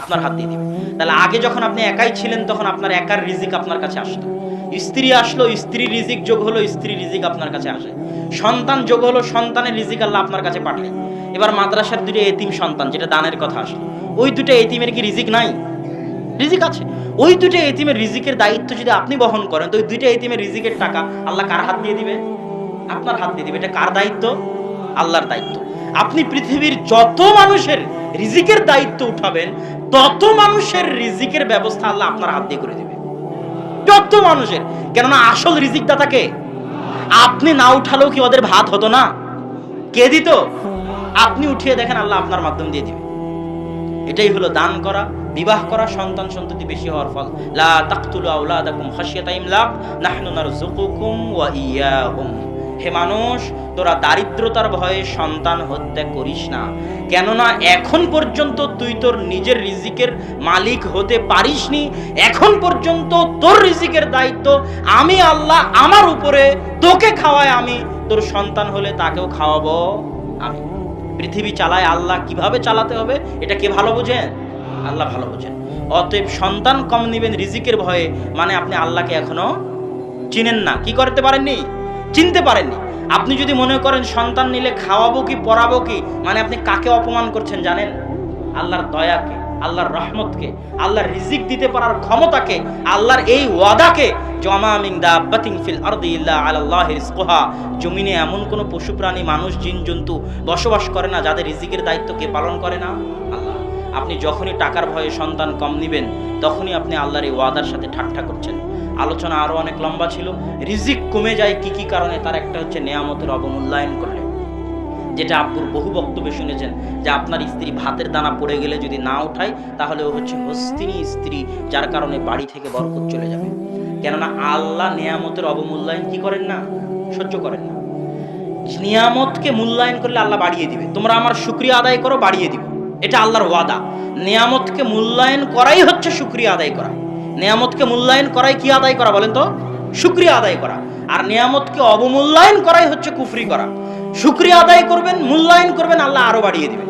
আপনার হাত দিয়ে দিবে। তাহলে আগে যখন আপনি একাই ছিলেন, তখন আপনার একার রিজিক আপনার কাছে আসতো। স্ত্রী আসলো, স্ত্রী রিজিক যোগ হলো, স্ত্রী রিজিক আপনার কাছে আসে। সন্তান যোগ হলো, সন্তানের রিজিক আল্লাহ আপনার কাছে পাঠায়। এবার মাদ্রাসার দুটো এতিম সন্তান, যেটা দানের কথা আসলো। ওই দুটো এতিমের কি রিজিক নাই? রিজিক আছে। ওই দুটো এতিমের রিজিকের দায়িত্ব যদি আপনি বহন করেন, তো ওই দুইটা এতিমের রিজিকের টাকা আল্লাহ কার হাত দিয়ে দিবে? আপনার হাত দিয়ে দিবে। এটা কার দায়িত্ব? আল্লাহর দায়িত্ব। আপনি পৃথিবীর যত মানুষের রিজিকের দায়িত্ব উঠাবেন তত মানুষের রিজিকের ব্যবস্থা আল্লাহ আপনার হাত দিয়ে করে দিবে। যত মানুষের। কেননা আসল রিজিক দাতাকে আপনি না উঠালেও কি ওদের ভাত হতো না? কে দিত? আপনি উঠিয়ে দেখেন আল্লাহ আপনার মাধ্যম দিয়ে দিবে। এটাই হলো দান করা, বিবাহ করা, সন্তান সন্ততি বেশি হওয়ার ফল। লা তাকতুলু আওলাদাকুম খাশিয়াতা ইমলাক নাহনু নারযুকুকুম ওয়া ইয়াহুম। হে মানুষ, তোরা দারিদ্রতার ভয়ে সন্তান হত্যা করিস না। কেননা এখন পর্যন্ত তুই তোর নিজের রিজিকের মালিক হতে পারিসনি। এখন পর্যন্ত তোর রিজিকের দায়িত্ব আমি আল্লাহ আমার উপরে, তোকে খাওয়ায় আমি, তোর সন্তান হলে তাকেও খাওয়াবো আমি। পৃথিবী চালায় আল্লাহ কীভাবে চালাতে হবে, এটা কে ভালো বোঝেন? আল্লাহ ভালো বোঝেন। অতএব সন্তান কম নেবেন রিজিকের ভয়ে মানে আপনি আল্লাহকে এখনও চিনেন না। কি করতে পারেননি? চিনতে পারেননি। আপনি যদি মনে করেন সন্তান নিলে খাওয়াবো কি, পড়াবো কি মানে আপনি কাকে অপমান করছেন জানেন? আল্লাহর দয়াকে, আল্লাহর রহমতকে, আল্লাহর রিজিক দিতে পারার ক্ষমতাকে, আল্লাহর এই ওয়াদাকে জমিনে এমন কোনো পশু প্রাণী, মানুষ, জিন, জন্তু বসবাস করে না যাদের রিজিকের দায়িত্ব কে পালন করে না? আল্লাহ, আপনি যখনই টাকার ভয়ে সন্তান কম নেবেন, তখনই আপনি আল্লাহর এই ওয়াদার সাথে ঠাট্টা করছেন। আলোচনা আরও অনেক লম্বা ছিল। রিজিক কমে যায় কি কি কারণে তার একটা হচ্ছে নেয়ামতের অবমূল্যায়ন করলে। যেটা আব্বুর বহু বক্তব্যে শুনেছেন যে আপনার স্ত্রী ভাতের দানা পড়ে গেলে যদি না উঠায়, তাহলে ও হচ্ছে হস্তিনী স্ত্রী, যার কারণে বাড়ি থেকে বরকত চলে যাবে। কেননা আল্লাহ নেয়ামতের অবমূল্যায়ন কি করেন না? সহ্য করেন না। নিয়ামতকে মূল্যায়ন করলে আল্লাহ বাড়িয়ে দিবে। তোমরা আমার শুক্রিয়া আদায় করো, বাড়িয়ে দিব। এটা আল্লাহর ওয়াদা। নিয়ামতকে মূল্যায়ন করাই হচ্ছে শুক্রিয়া আদায় করা। নিয়ামতকে মূল্যায়ন করাই কি আদায় করা বলেন তো? শুক্রিয়া আদায় করা। আর নিয়ামতকে অবমূল্যায়ন করাই হচ্ছে কুফরি করা। শুক্রিয়া আদায় করবেন, মূল্যায়ন করবেন, আল্লাহ আরও বাড়িয়ে দিবেন।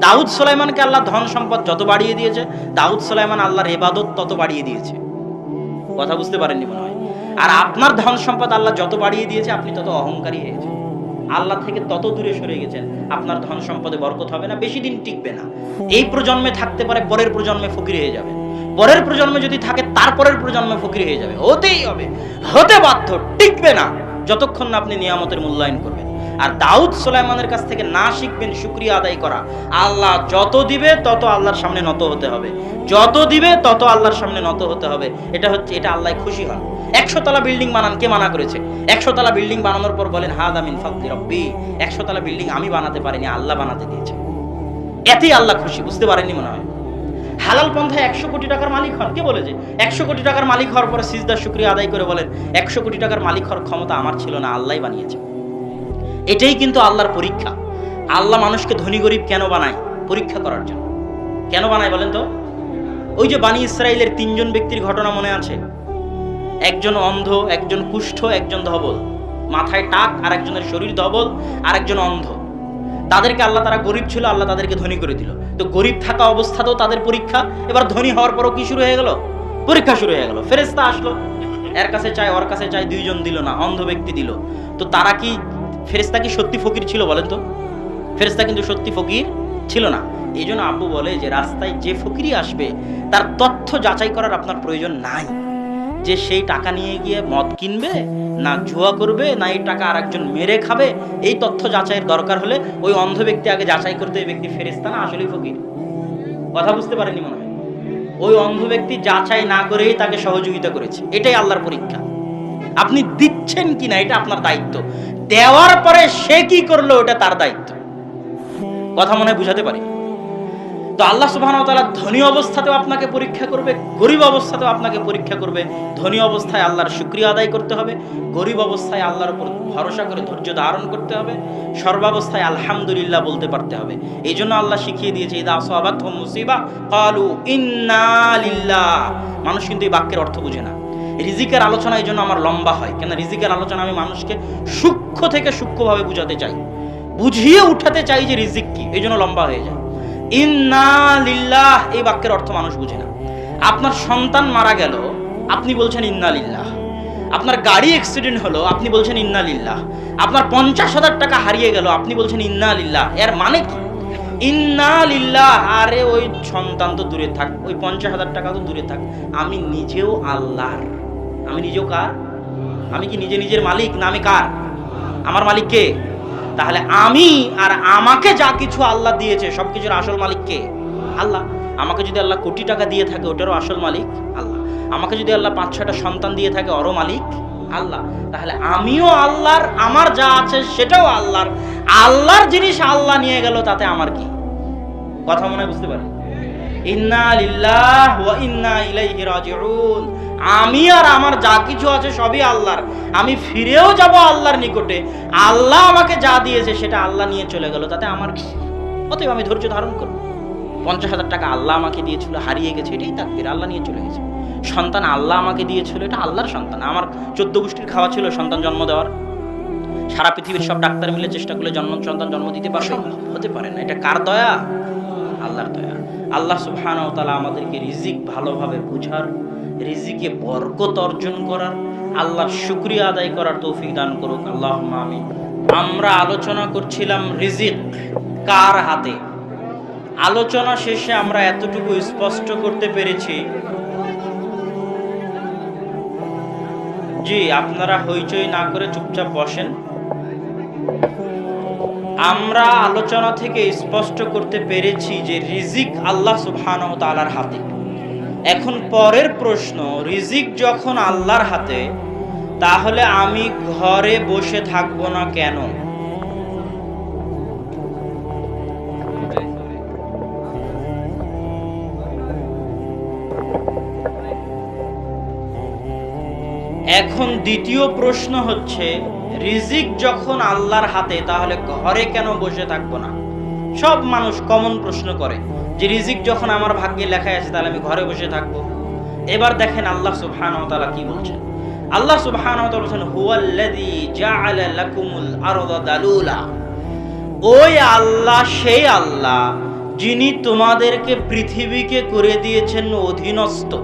দাউদ সুলাইমানকে আল্লাহ ধন সম্পদ যত বাড়িয়ে দিয়েছে, দাউদ সুলাইমান আল্লাহর এবাদত তত বাড়িয়ে দিয়েছে। কথা বুঝতে পারেননি মনে হয়? আর আপনার ধন সম্পদ আল্লাহ যত বাড়িয়ে দিয়েছে, আপনি তত অহংকারী হয়েছেন আল্লাহ থেকে তত দূরে সরে গেছেন, আপনার ধন সম্পদে বরকত হবে না, বেশি দিন টিকবে না। এই প্রজন্মে থাকতে পারে, পরের প্রজন্মে ফকির হয়ে যাবে। পরের প্রজন্মে যদি থাকে, তারপরের প্রজন্মে ফকির হয়ে যাবে। হতেই হবে। হতে বাধ্য, টিকবে না। যতক্ষণ না আপনি নিয়ামতের মূল্যায়ন করবেন। আর দাউদ সুলাইমানের কাছ থেকে না শিখবেন শুক্রিয়া আদায় করা। আল্লাহ যত দিবে, তত আল্লাহর সামনে নত হতে হবে। যত দিবে, তত আল্লাহর সামনে নত হতে হবে। এটা হচ্ছে, এটা আল্লাহ খুশি হন। একশো তলা বিল্ডিং বানান, কে মানা করেছে? একশো তলা বিল্ডিং বানানোর পর বলেন, হাদ আমিন ফাকদি রব্বি। একশো তলা বিল্ডিং আমি বানাতে পারিনি, আল্লাহ বানাতে দিয়েছে। এতেই আল্লাহ খুশি, বুঝতে পারেননি মনে হয়? হালাল পন্থায় একশো কোটি টাকার মালিক হন। কে বলেছে? একশো কোটি টাকার মালিক হওয়ার পরে সিজদার শুক্রিয়া আদায় করে বলেন, একশো কোটি টাকার মালিক হওয়ার ক্ষমতা আমার ছিল না আল্লাহ বানিয়েছে। এটাই কিন্তু আল্লাহর পরীক্ষা। আল্লাহ মানুষকে ধনী গরিব কেন বানায়? পরীক্ষা করার জন্য। কেন বানায় বলেন তো? ওই যে বানি ইসরায়েলের তিনজন ব্যক্তির ঘটনা মনে আছে? একজন অন্ধ, একজন কুষ্ঠ, একজন ধবল। মাথায় টাক আর একজনের শরীর ধবল আর একজন অন্ধ। তাদেরকে আল্লাহ তারা গরিব ছিল, আল্লাহ তাদেরকে ধনী করে দিল। তো গরিব থাকা অবস্থাতেও তাদের পরীক্ষা। এবার ধনী হওয়ার পরও কি শুরু হয়ে গেল? পরীক্ষা শুরু হয়ে গেল। ফেরেস্তা আসলো। এর কাছে চাই ওর কাছে চাই দুইজন দিল না, অন্ধ ব্যক্তি দিল। তো তারা কি ফেরেস্তা কি সত্যি ফকির ছিল বলেন তো? ফেরেস্তা কিন্তু সত্যি ফকির ছিল না। এই জন্য আব্বু বলে যে, রাস্তায় যে ফকিরই আসবে, তার তথ্য যাচাই করার আপনার প্রয়োজন নাই। যে সেই টাকা নিয়ে গিয়ে মদ কিনবে, না জুয়া করবে, না এই টাকা আরেকজন মেরে খাবে, এই তথ্য যাচাইয়ের দরকার হলে ওই অন্ধ ব্যক্তি আগে যাচাই করতে ওই ব্যক্তি ফেরেস্তা না, আসলেই ফকির। কথা বুঝতে পারেনি মনে হয়? ওই অন্ধ ব্যক্তি যাচাই না করেই তাকে সহযোগিতা করেছে। এটাই আল্লাহর পরীক্ষা। আপনি দিচ্ছেন কি না এটা আপনার দায়িত্ব। দেওয়ার পরে সে কি করল, ওটা তার দায়িত্ব। কথা মনে হয় বুঝাতে পারি? তো আল্লাহ সুবহানাহু ওয়া তাআলা ধনী অবস্থাতেও আপনাকে পরীক্ষা করবে, গরিব অবস্থাতেও আপনাকে পরীক্ষা করবে। ধনী অবস্থায় আল্লাহর শুকরিয়া আদায় করতে হবে, গরিব অবস্থায় আল্লাহর উপর ভরসা করে ধৈর্য ধারণ করতে হবে, সর্বাবস্থায় আলহামদুলিল্লাহ বলতে পারতে হবে। এই জন্য আল্লাহ শিখিয়ে দিয়েছে, ইদা আসাবাত মুসিবা, কালু ইন্না মানুষ কিন্তু এই বাক্যের অর্থ বুঝে না। রিজিকের আলোচনা এই জন্য আমার লম্বা হয় কেন রিজিকের আলোচনা আমি মানুষকে সূক্ষ্ম থেকে সূক্ষ্মভাবে বুঝাতে চাই। বুঝিয়ে উঠাতে চাই যে রিজিক কি, এই জন্য লম্বা হয়ে যায়। ইন্না লিল্লাহ এই বাক্যের অর্থ মানুষ বুঝে না। আপনার সন্তান মারা গেল, আপনি বলছেন ইন্না লিল্লাহ আপনার গাড়ি অ্যাক্সিডেন্ট হলো, আপনি বলছেন ইন্না লিল্লাহ আপনার পঞ্চাশ হাজার টাকা হারিয়ে গেল, আপনি বলছেন ইন্না লিল্লাহ এর মানে কি? ইন্না লিল্লাহ আরে, ওই সন্তান তো দূরে থাক, ওই পঞ্চাশ হাজার টাকা তো দূরে থাক। আমি নিজেও আল্লাহর। আমি নিজেও কার? আমি কি নিজে নিজের মালিক না আমি কার? আমার মালিক কে? তাহলে আমি আর আমাকে যা কিছু আল্লাহ দিয়েছে সব কিছুর আসল মালিক কে? আল্লাহ। আমাকে যদি আল্লাহ কোটি টাকা দিয়ে থাকে, ওটারও আসল মালিক আল্লাহ। আমাকে যদি আল্লাহ পাঁচ ছটা সন্তান দিয়ে থাকে, ওরও মালিক আল্লাহ। তাহলে আমিও আল্লাহর, আমার যা আছে সেটাও আল্লাহর। আল্লাহর জিনিস আল্লাহ নিয়ে গেল, তাতে আমার কি? কথা মনে বুঝতে পারেন ইন্না আমি আর আমার যা কিছু আছে সবই আল্লাহর। আমি ফিরেও যাব আল্লাহর নিকটে। আল্লাহ আমাকে যা দিয়েছে সেটা আল্লাহ নিয়ে চলে গেল। তাতে আমার কি? অতএব আমি ধৈর্য ধারণ করব। পঞ্চাশ হাজার টাকা আল্লাহ আমাকে দিয়েছিল, হারিয়ে গেছে, এটাই তাকবির। আল্লাহ নিয়ে চলে গেছে। সন্তান আল্লাহ আমাকে দিয়েছিল, এটা আল্লাহর সন্তান। আমার চোদ্দ গোষ্ঠীর খাওয়া ছিল, সন্তান জন্ম দেওয়ার। সারা পৃথিবীর সব ডাক্তার মিলে চেষ্টা করলে জন্ম, সন্তান জন্ম দিতে পারবে? হতে পারে না। এটা কার দয়া? আল্লাহর দয়া। আল্লাহ সুবহানাহু ওয়া তাআলা আমাদেরকে রিজিক ভালোভাবে বুঝার, রিজিকে বরকত অর্জন করার, আল্লাহর শুকরিয়া আদায় করার তৌফিক দান করুক। আল্লাহ আমিন। আমরা আলোচনা করছিলাম রিজিক কার হাতে? আলোচনা শেষে আমরা এতটুকু স্পষ্ট করতে পেরেছি। জি, আপনারা হইচই না করে চুপচাপ বসেন। আমরা আলোচনা থেকে স্পষ্ট করতে পেরেছি যে রিজিক আল্লাহ ওয়া তাআলার হাতে। এখন পরের প্রশ্ন, রিজিক যখন আল্লাহর হাতে, তাহলে আমি ঘরে বসে থাকব না কেন? এখন দ্বিতীয় প্রশ্ন হচ্ছে রিজিক যখন আল্লাহর হাতে, তাহলে ঘরে কেন বসে থাকব না? সব মানুষ কমন প্রশ্ন করে, যে রিজিক যখন আমার ভাগ্যে লেখা আছে, তাহলে আমি ঘরে বসে থাকব। এবার দেখেন আল্লাহ তাআলা কি বলছেন। আল্লাহ তাআলা বলছেন ওই আল্লাহ, সেই আল্লাহ, যিনি তোমাদেরকে পৃথিবীকে করে দিয়েছেন অধীনস্থ।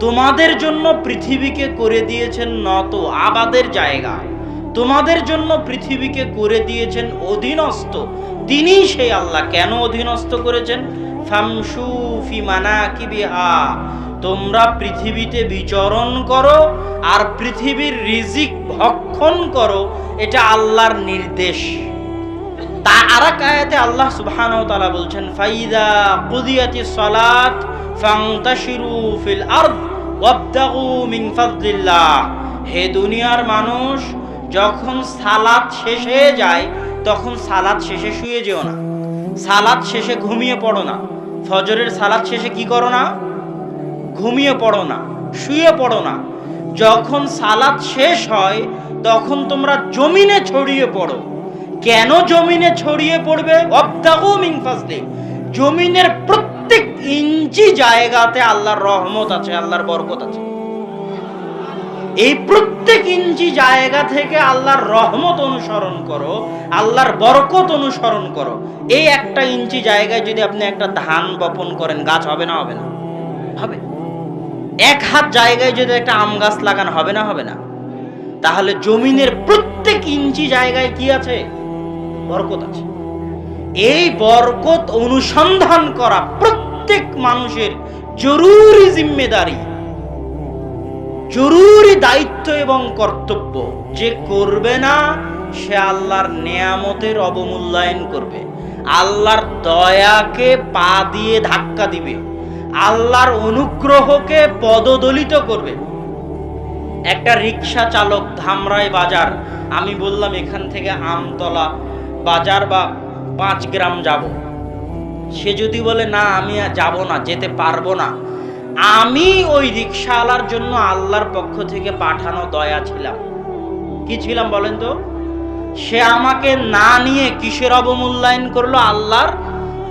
তোমাদের জন্য পৃথিবীকে করে দিয়েছেন নত আবাদের জায়গা। তোমাদের জন্য পৃথিবীকে করে দিয়েছেন অধীনস্থ। তিনি সেই আল্লাহ। কেন অধীনস্থ করেছেন? ফামসু ফি মানাকিবিহা। তোমরা পৃথিবীতে বিচরণ করো আর পৃথিবীর রিজিক ভক্ষণ করো, এটা আল্লাহর নির্দেশ। তা আরেক আয়াতে আল্লাহ সুবহানাহু ওয়া তাআলা বলছেন, ফাইদা কুদিয়াতিস সালাত ফান্তাশিরু ফিল আরদ ওয়াবতাগু মিন ফাদলিল্লাহ। হে দুনিয়ার মানুষ যখন সালাত শেষ হয়ে যায়, তখন সালাত শেষে শুয়ে যেও না। সালাত শেষে ঘুমিয়ে পড়ো না। ফজরের সালাত শেষে কি করো না? ঘুমিয়ে পড়ো না, শুয়ে পড়ো না। যখন সালাত শেষ হয়, তখন তোমরা জমিনে ছড়িয়ে পড়ো। কেন জমিনে ছড়িয়ে পড়বে? অবদাগু মিন ফাজলি। জমিনের প্রত্যেক ইঞ্চি জায়গাতে আল্লাহর রহমত আছে, আল্লাহর বরকত আছে। এই প্রত্যেক ইঞ্চি জায়গা থেকে আল্লাহর রহমত অনুসরণ করো, আল্লাহর বরকত অনুসরণ করো। এই একটা ইঞ্চি জায়গায় যদি আপনি একটা ধান বপন করেন, গাছ হবে না হবে না? হবে। এক হাত জায়গায় যদি একটা আম গাছ লাগানো, হবে না হবে না? তাহলে জমিনের প্রত্যেক ইঞ্চি জায়গায় কি আছে? বরকত আছে। এই বরকত অনুসন্ধান করা প্রত্যেক মানুষের জরুরি জিম্মেদারি। জরুরি দায়িত্ব এবং কর্তব্য যে করবে না, সে আল্লাহর নেয়ামতের অবমূল্যায়ন করবে। আল্লাহর দয়াকে পা দিয়ে ধাক্কা দিবে। আল্লাহর অনুগ্রহকে পদদলিত করবে। একটা রিক্সা চালক ধামরাই বাজার, আমি বললাম এখান থেকে আমতলা বাজার বা পাঁচ গ্রাম যাব। সে যদি বলে, না, আমি যাব না, যেতে পারব না। আমি ওই রিক্সাওয়ালার জন্য আল্লাহর পক্ষ থেকে পাঠানো দয়া ছিলাম। কি ছিলাম বলেন তো? সে আমাকে না নিয়ে কিসের অবমূল্যায়ন করল? আল্লাহর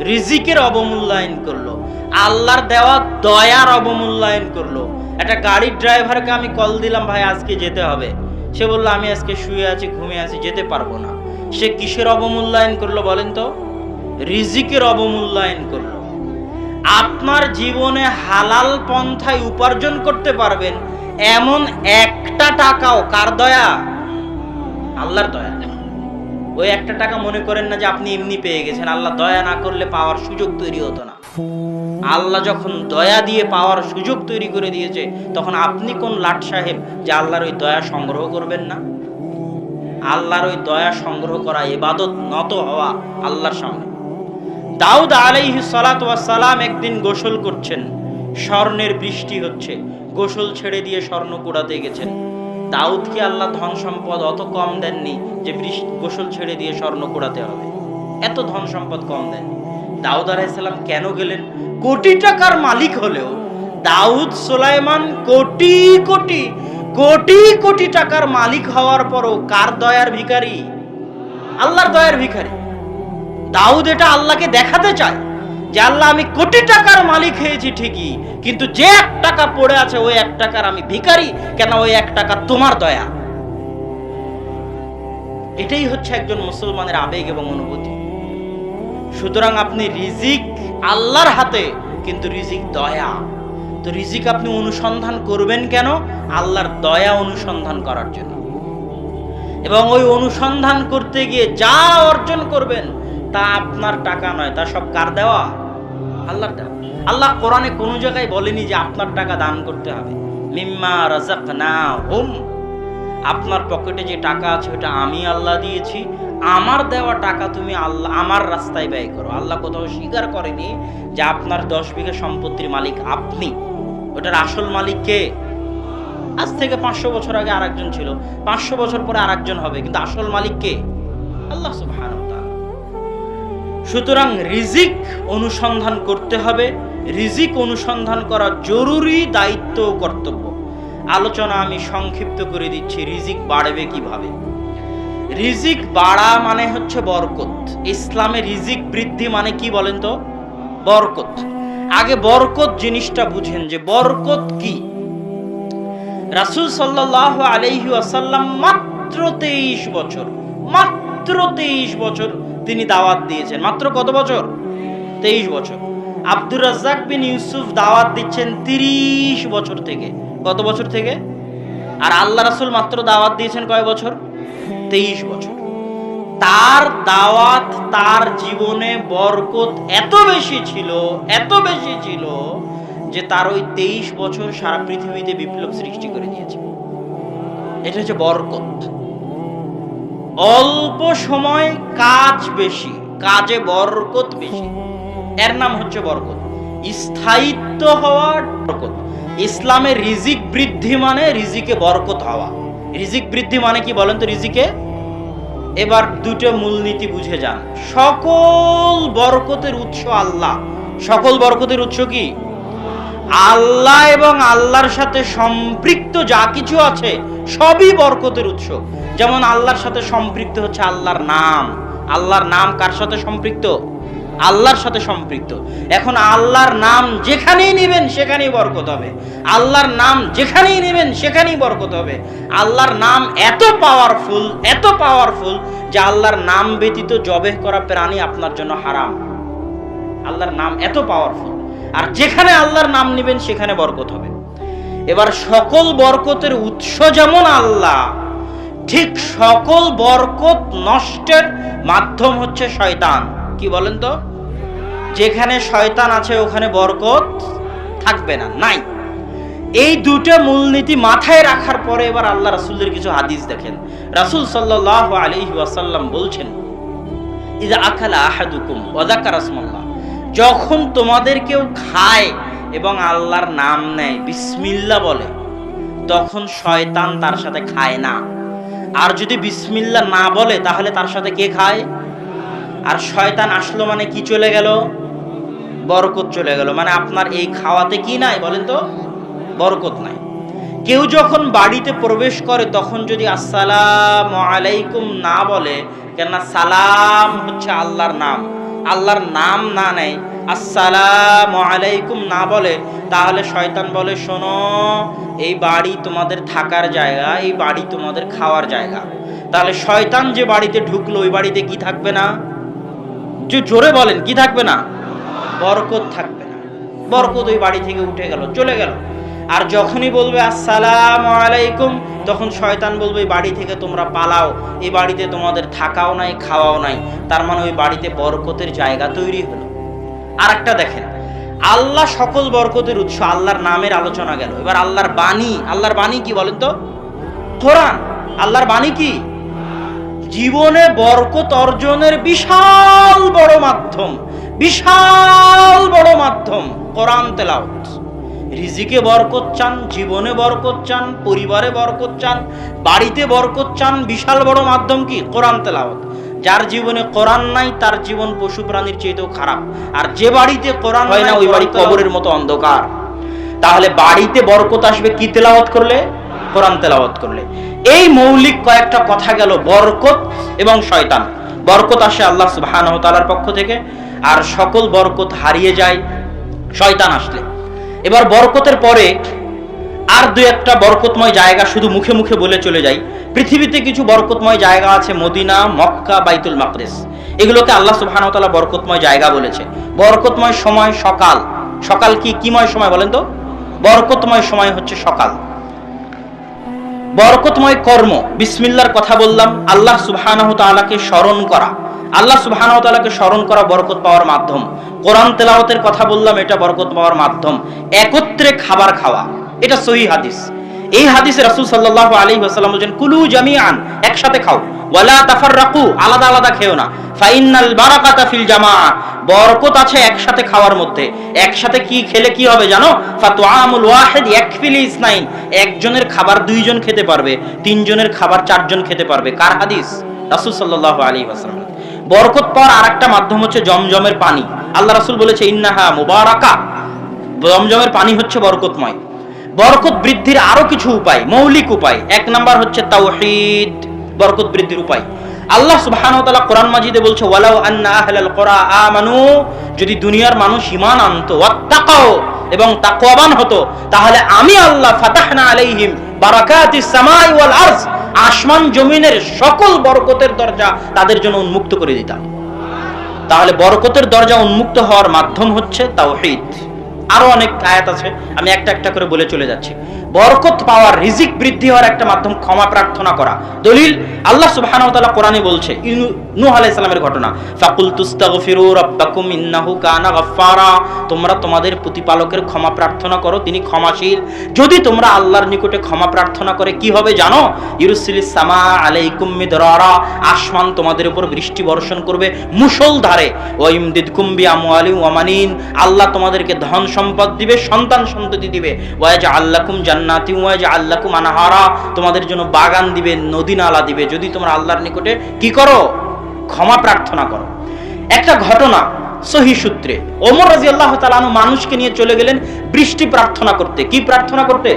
রিজিকের অবমূল্যায়ন করল। আল্লাহর দেওয়া দয়ার অবমূল্যায়ন করল। একটা গাড়ির ড্রাইভারকে আমি কল দিলাম, ভাই, আজকে যেতে হবে। সে বলল, আমি আজকে শুয়ে আছি, ঘুমিয়ে আছি, যেতে পারব না। সে কিসের অবমূল্যায়ন করল বলেন তো? রিজিকের অবমূল্যায়ন করল। আপনার জীবনে হালাল পন্থায় উপার্জন করতে পারবেন, এমন একটা টাকাও কার দয়া? আল্লাহর দয়া। ওই একটা টাকা মনে করেন না যে আপনি এমনি পেয়ে গেছেন। আল্লাহ দয়া না করলে পাওয়ার সুযোগ তৈরি হতো না। আল্লাহ যখন দয়া দিয়ে পাওয়ার সুযোগ তৈরি করে দিয়েছে, তখন আপনি কোন লাট সাহেব যে আল্লাহর ওই দয়া সংগ্রহ করবেন না? আল্লাহর ওই দয়া সংগ্রহ করা এবাদত নত হওয়া আল্লাহর সামনে। দাউদ আলাইহি সালাম একদিন গোসল করছেন। স্বর্ণের বৃষ্টি হচ্ছে। গোসল ছেড়ে দিয়ে স্বর্ণ কুড়াতে গেছেন। দাউদকে আল্লাহ ধন সম্পদ অত কম দেননি যে গোসল ছেড়ে দিয়ে স্বর্ণ কুড়াতে হবে। এত ধন সম্পদ কম দেননি দাউদ আলাইসাল্লাম কেন গেলেন? কোটি টাকার মালিক হলেও দাউদ সোলাইমান কোটি কোটি কোটি কোটি টাকার মালিক হওয়ার পরও কার দয়ার ভিখারি? আল্লাহর দয়ার ভিখারি। দাউদ এটা আল্লাহকে দেখাতে চায় যে আল্লাহ, আমি কোটি টাকার মালিক হয়েছি ঠিকই, কিন্তু যে এক টাকা পড়ে আছে, ওই এক টাকার আমি ভিখারি, কেন ওই এক টাকা তোমার দয়া? এটাই হচ্ছে একজন মুসলমানের আবেগ এবং অনুভূতি। সুতরাং আপনি রিজিক আল্লাহর হাতে, কিন্তু রিজিক দয়া। তো রিজিক আপনি অনুসন্ধান করবেন কেন? আল্লাহর দয়া অনুসন্ধান করার জন্য। এবং ওই অনুসন্ধান করতে গিয়ে যা অর্জন করবেন তা আপনার টাকা নয়, তা সব কার দেওয়া? আল্লাহর দেওয়া। আল্লাহ কোরআনে কোনো জায়গায় বলেনি যে আপনার টাকা দান করতে হবে। মিম্মা রাজাক না হুম আপনার পকেটে যে টাকা আছে, ওটা আমি আল্লাহ দিয়েছি। আমার দেওয়া টাকা তুমি আল্লাহ, আমার রাস্তায় ব্যয় করো। আল্লাহ কোথাও স্বীকার করেনি যে আপনার দশ বিঘা সম্পত্তির মালিক আপনি। ওটার আসল মালিক কে? আজ থেকে পাঁচশো বছর আগে আরেকজন ছিল। পাঁচশো বছর পরে আরেকজন হবে, কিন্তু আসল মালিক কে? আল্লাহ সুবহানাহু। সুতরাং রিজিক অনুসন্ধান করতে হবে। রিজিক অনুসন্ধান করা জরুরি দায়িত্ব ও কর্তব্য। আলোচনা আমি সংক্ষিপ্ত করে দিচ্ছি, রিজিক বাড়বে কীভাবে? রিজিক বাড়া মানে হচ্ছে বরকত। ইসলামে রিজিক বৃদ্ধি মানে কি বলেন তো? বরকত। আগে বরকত জিনিসটা বুঝেন যে বরকত কি? রাসূল সাল্লাল্লাহু আলাইহি আসাল্লাম মাত্র 23 বছর, মাত্র 23 বছর তিনি দাওয়াত দিয়েছেন। মাত্র কত বছর? 23 বছর। আব্দুর রাজ্জাক বিন ইউসুফ দাওয়াত দিচ্ছেন 30 বছর থেকে। কত বছর থেকে? আর আল্লাহ রাসুল মাত্র দাওয়াত দিয়েছেন কয় বছর? 23 বছর। তার দাওয়াত তার জীবনে বরকত এত বেশি ছিল, এত বেশি ছিল, যে তার ওই তেইশ বছর সারা পৃথিবীতে বিপ্লব সৃষ্টি করে দিয়েছে। এটা হচ্ছে বরকত। অল্প সময় কাজ বেশি, কাজে বরকত বেশি। এর নাম হচ্ছে বরকত। স্থায়িত্ব হওয়ার বরকত। ইসলামে রিজিক বৃদ্ধি মানে রিজিকে বরকত হওয়া। রিজিক বৃদ্ধি মানে কি বলেন তো রিজিকে? এবার দুটো মূলনীতি বুঝে যান। সকল বরকতের উৎস আল্লাহ। সকল বরকতের উৎস কি? আল্লাহ এবং আল্লাহর সাথে সম্পৃক্ত যা কিছু আছে, সবই বরকতের উৎস। যেমন আল্লাহর সাথে সম্পৃক্ত হচ্ছে আল্লাহর নাম। আল্লাহর নাম কার সাথে সম্পৃক্ত? আল্লাহর সাথে সম্পৃক্ত। এখন আল্লাহর নাম যেখানেই নেবেন, সেখানেই বরকত হবে। আল্লাহর নাম যেখানেই নেবেন, সেখানেই বরকত হবে। আল্লাহর নাম এত পাওয়ারফুল এত পাওয়ারফুল যে আল্লাহর নাম ব্যতীত জবেহ করা প্রাণী আপনার জন্য হারাম। আল্লাহর নাম এত পাওয়ারফুল আর যেখানে আল্লাহর নাম নেবেন, সেখানে বরকত হবে। এবার সকল বরকতের উৎস যেমন আল্লাহ, ঠিক সকল বরকত নষ্টের মাধ্যম হচ্ছে শয়তান। কি বলেন তো? যেখানে শয়তান আছে, ওখানে বরকত থাকবে না, নাই। এই দুটো মূলনীতি মাথায় রাখার পরে এবার আল্লাহ রাসূলের কিছু হাদিস দেখেন। রাসূল সাল্লাল্লাহু আলাইহি ওয়াসাল্লাম বলছেন ইদা আকালা আহাদুকুম ওয়াযাকার রাসমাল্লাহ যখন তোমাদের কেউ খায় এবং আল্লাহর নাম নেয়, বিসমিল্লাহ বলে, তখন শয়তান তার সাথে খায় না। আর যদি বিসমিল্লাহ না বলে, তাহলে তার সাথে কে খায়? আর শয়তান আসলো মানে কি চলে গেল? বরকত চলে গেল। মানে আপনার এই খাওয়াতে কি নাই বলেন তো? বরকত নাই। কেউ যখন বাড়িতে প্রবেশ করে, তখন যদি আসসালাম আলাইকুম না বলে, কেননা সালাম হচ্ছে আল্লাহর নাম আল্লাহর নাম না নেয়। আসসালাম আলাইকুম না বলে, তাহলে শয়তান বলে, শোনো, এই বাড়ি তোমাদের থাকার জায়গা, এই বাড়ি তোমাদের খাওয়ার জায়গা। তাহলে শয়তান যে বাড়িতে ঢুকলো, ওই বাড়িতে কি থাকবে না? যে জোরে বলেন, কি থাকবে না? বরকত থাকবে না। বরকত ওই বাড়ি থেকে উঠে গেল, চলে গেল। আর যখনই বলবে, আসসালাম আলাইকুম তখন শয়তান বলবে, এই বাড়ি থেকে তোমরা পালাও। এই বাড়িতে তোমাদের থাকাও নাই, খাওয়াও নাই। তার মানে ওই বাড়িতে বরকতের জায়গা তৈরি হলো। আর একটা দেখেন, আল্লাহ সকল বরকতের উৎস আল্লাহর নামের আলোচনা গেল। এবার আল্লাহর বাণী আল্লাহর বাণী কি বলেন তো? কোরআন। আল্লাহর বাণী কি? জীবনে বরকত অর্জনের বিশাল বড় মাধ্যম, বিশাল বড় মাধ্যম, কোরআন তেলাওয়াত। রিজিকে বরকত চান জীবনে বরকত চান পরিবারে বরকত চান বাড়িতে বরকত চান বিশাল বড় মাধ্যম কি? কোরআন তেলাওয়াত। যার জীবনে কোরআন নাই তার জীবন পশু প্রাণীর চেয়েতেও খারাপ। আর যে বাড়িতে কোরআন হয় না ওই বাড়ি কবরের মতো অন্ধকার। তাহলে বাড়িতে বরকত আসবে কি তেলাওয়াত করলে? কোরআন তেলাওয়াত করলে। এই মৌলিক কয়েকটা কথা গেল বরকত এবং শয়তান। বরকত আসে আল্লাহ তাআলার পক্ষ থেকে আর সকল বরকত হারিয়ে যায় শয়তান আসলে। এবার বরকতের পরে আর দু একটা বরকতময় জায়গা শুধু মুখে মুখে বলে চলে যাই। পৃথিবীতে কিছু বরকতময় জায়গা আছে মদিনা, মক্কা, বাইতুল মাকদেস। এগুলোকে আল্লাহ সুবহানাহু ওয়া বরকতময় জায়গা বলেছে। বরকতময় সময় সকাল। সকাল কি কিময় সময় বলেন তো? বরকতময় সময় হচ্ছে সকাল। বরকতময় কর্ম। বিসমিল্লার কথা বললাম। আল্লাহ সুবহানাহু তাআলাকে স্মরণ করা। আল্লাহ সুবহানাহু স্মরণ করা বরকত পাওয়ার মাধ্যম। কোরআন তেলাওয়াতের কথা বললাম, এটা বরকত পাওয়ার মাধ্যম। একত্রে খাবার খাওয়া, এটা সহি হাদিস। এই হাদিসে রাসূল সাল্লাল্লাহু আলাইহি ওয়াসাল্লাম বলেন কুলু জামিআন, একসাথে খাও। ওয়ালা তাফাররাকু, আলাদা আলাদা খেও না। ফাইনাল বারাকাতা ফিল জামাআ, বরকত আছে একসাথে খাওয়ার মধ্যে। একসাথে কি খেলে কি হবে জানো? একজনের খাবার দুইজন খেতে পারবে, তিনজনের খাবার চারজন খেতে পারবে। কার হাদিস? রাসূল সাল্লাল্লাহু আলাইহি ওয়াসাল্লাম বরকত পাওয়ার আরেকটা মাধ্যম হচ্ছে জমজমের পানি। আল্লাহ রাসূল বলেছে, ইন্নাহা মুবারাকা। জমজমের পানি হচ্ছে বরকতময়। বরকত বৃদ্ধির আরও কিছু উপায়, মৌলিক উপায়। এক নাম্বার হচ্ছে তাওহীদ, বরকত বৃদ্ধির উপায়। আল্লাহ সুবহানাহু ওয়া তাআলা কোরআন মাজিদে বলছে, ওয়ালাউ আন্না আহলাল কুরা আমানু। যদি দুনিয়ার মানুষ ঈমান আনতো ওয়াত্তাকাও এবং তাকওয়াবান হতো, তাহলে আমি আল্লাহ ফাতাহনা আলাইহিম বারাকাতিস সামাই ওয়াল আরজ। আসমান জমিনের সকল বরকতের দরজা তাদের জন্য উন্মুক্ত করে দিতাম। তাহলে বরকতের দরজা উন্মুক্ত হওয়ার মাধ্যম হচ্ছে তাও আরও অনেক আয়াত আছে, আমি একটা একটা করে বলে চলে যাচ্ছি। বরকত পাওয়ার, রিজিক বৃদ্ধি হওয়ার একটা মাধ্যম ক্ষমা প্রার্থনা করা। দলিল, আল্লাহ সুবহানাহু তাআলা কোরআনে বলছে নূহ সালামের ঘটনা ফাকুল ইন্নাহু কানা তোমরা তোমাদের প্রতিপালকের ক্ষমা প্রার্থনা করো, তিনি ক্ষমাশীল। যদি তোমরা আল্লাহর নিকটে ক্ষমা প্রার্থনা করে, কি হবে জানো? ইউরুসিলিস সামা আলাইকুম মিদরারা। আসমান তোমাদের উপর বৃষ্টি বর্ষণ করবে মুষলধারে ওয়াইমদিদকুম বিআমওয়ালি ওয়ামানিন আল্লাহ তোমাদেরকে ধন সম্পদ দিবে, সন্তান সন্ততি দিবে। ওয়াজ ওয়াজ আল্লাকুম আনহারা, তোমাদের জন্য বাগান দিবে নদী নালা দিবে। যদি তোমরা আল্লাহর নিকটে কি করো? ক্ষমা প্রার্থনা করো। একটা ঘটনা সহি সূত্রে। ওমর রাজিয়াল্লাহু তাআলা আনহু মানুষকে নিয়ে চলে গেলেন বৃষ্টি প্রার্থনা করতে। কি প্রার্থনা করতে?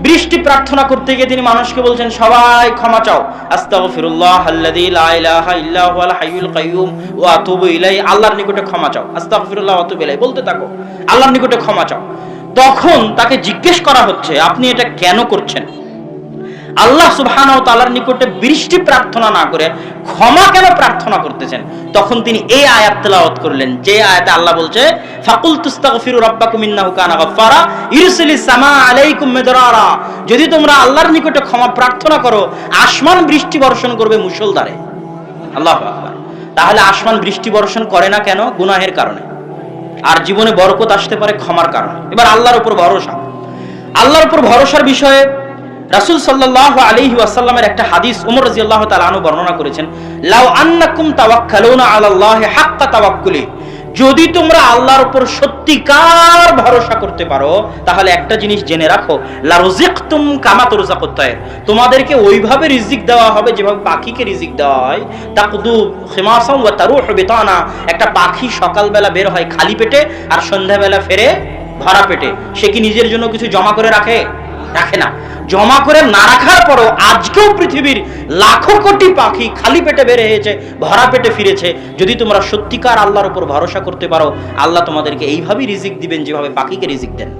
বৃষ্টি প্রার্থনা করতে গিয়ে তিনি মানুষকে বলছেন, সবাই ক্ষমা চাও। আস্তাগফিরুল্লাহ আল্লাযী লা ইলাহা ইল্লা হুয়াল হাইয়ুল কাইয়্যুম ওয়া আতুবু ইলাই আল্লাহর নিকটে ক্ষমা চাও। আস্তাগফিরুল্লাহ ওয়া আতুবু ইলাই বলতে থাকো, আল্লাহর নিকটে ক্ষমা চাও। তখন তাকে জিজ্ঞেস করা হচ্ছে, আপনি এটা কেন করছেন? আল্লাহ সুবহানাহু ওয়া তাআলার নিকটে বৃষ্টি প্রার্থনা না করে ক্ষমা কেন প্রার্থনা করতেছেন? তখন তিনি এই আয়াত তেলাওয়াত করলেন। যে আয়াতে আল্লাহ বলছে ফাকুল তুস্তাগফিরু রাব্বাকুম ইন্নাহু কানা গাফফারা ইরসিলিস সামা আলাইকুম মিদরারা। যদি তোমরা আল্লাহর নিকটে ক্ষমা প্রার্থনা করো, আসমান বৃষ্টি বর্ষণ করবে মুষলধারে। আল্লাহু তাহলে আসমান বৃষ্টি বর্ষণ করে না কেন? গুনাহের কারণে। আর জীবনে বরকত আসতে পারে ক্ষমার কারণে। এবার আল্লাহর উপর ভরসা। আল্লাহর উপর ভরসার বিষয়ে রাসুল সাল্লাহ আলী আসাল্লামের একটা হাদিস উমর রাজি আল্লাহ তালু বর্ণনা করেছেন, লাউ আন্নাকুম তাওয়াক্কালুনা আলাল্লাহি হাক্কা তাওয়াক্কুলি। যদি তোমরা আল্লাহর উপর সত্যিকার ভরসা করতে পারো, তাহলে একটা জিনিস জেনে রাখো লা রুজিকতুম কামা তুরজাকুত তায়র তোমাদেরকে ওইভাবে রিজিক দেওয়া হবে যেভাবে পাখিকে রিজিক দেওয়া হয়। তাকদু খিমাসাম ওয়া তারুহ বিতানা। একটা পাখি সকালবেলা বের হয় খালি পেটে আর সন্ধ্যাবেলা ফেরে ভরা পেটে। সে কি নিজের জন্য কিছু জমা করে রাখে? রাখে না। জমা করে না রাখার পরও আজকেও পৃথিবীর লাখো কোটি পাখি খালি পেটে বের হয়েছে, ভরা পেটে ফিরেছে। যদি তোমরা সত্যিকার আল্লাহর উপর ভরসা করতে পারো, আল্লাহ তোমাদেরকে এইভাবেই রিজিক দিবেন যেভাবে পাখিকে রিজিক দেন।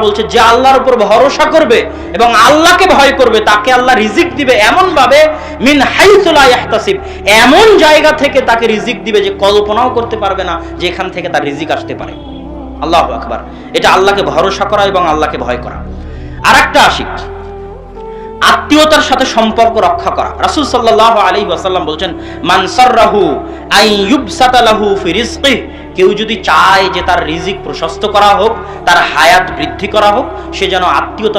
বলছে, যে আল্লাহর উপর ভরসা করবে এবং আল্লাহকে ভয় করবে, তাকে আল্লাহ রিজিক দিবে এমন ভাবে মিন এমন জায়গা থেকে তাকে রিজিক দিবে যে কল্পনাও করতে পারবে না যে এখান থেকে তার রিজিক আসতে পারে। আল্লাহু আকবার। এটা আল্লাহকে ভরসা করা এবং আল্লাহকে ভয় করা। আর একটা আশিক, আত্মীয়তার সাথে সম্পর্ক রক্ষা করা। রাসুল সাল্লাহ আলী ওয়াসাল্লাম বলছেন মানসার রাহু আই ইউবসাতা লাহু ফি কেউ যদি চায় যে তার রিজিক প্রশস্ত করা হোক, তার হায়াত বৃদ্ধি করা হোক, সে যেন আত্মীয়তার